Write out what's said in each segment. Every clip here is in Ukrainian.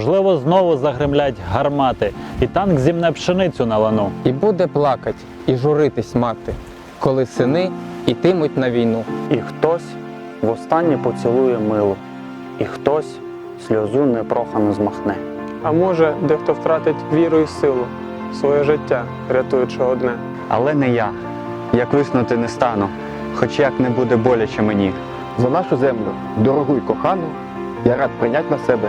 знову загремлять гармати, і танк зімне пшеницю на лану. І буде плакать, і журитись мати, коли сини ітимуть на війну. І хтось востаннє поцілує милу, і хтось сльозу непрохану змахне. А може, дехто втратить віру і силу, своє життя, рятуючи одне. Але не я. Я клиснути не стану, хоч як не буде боляче мені. За нашу землю, дорогу й кохану, я рад прийняти на себе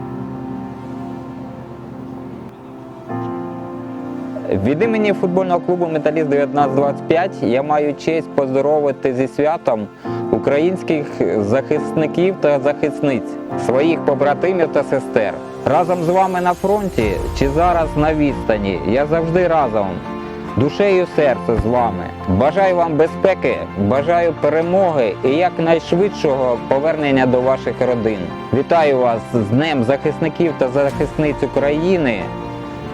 Від імені футбольного клубу Металіст 1925 я маю честь поздоровити зі святом українських захисників та захисниць, своїх побратимів та сестер. Разом з вами на фронті чи зараз на відстані. Я завжди разом. Душею і серцем з вами. Бажаю вам безпеки, бажаю перемоги і якнайшвидшого повернення до ваших родин. Вітаю вас з Днем захисників та захисниць України.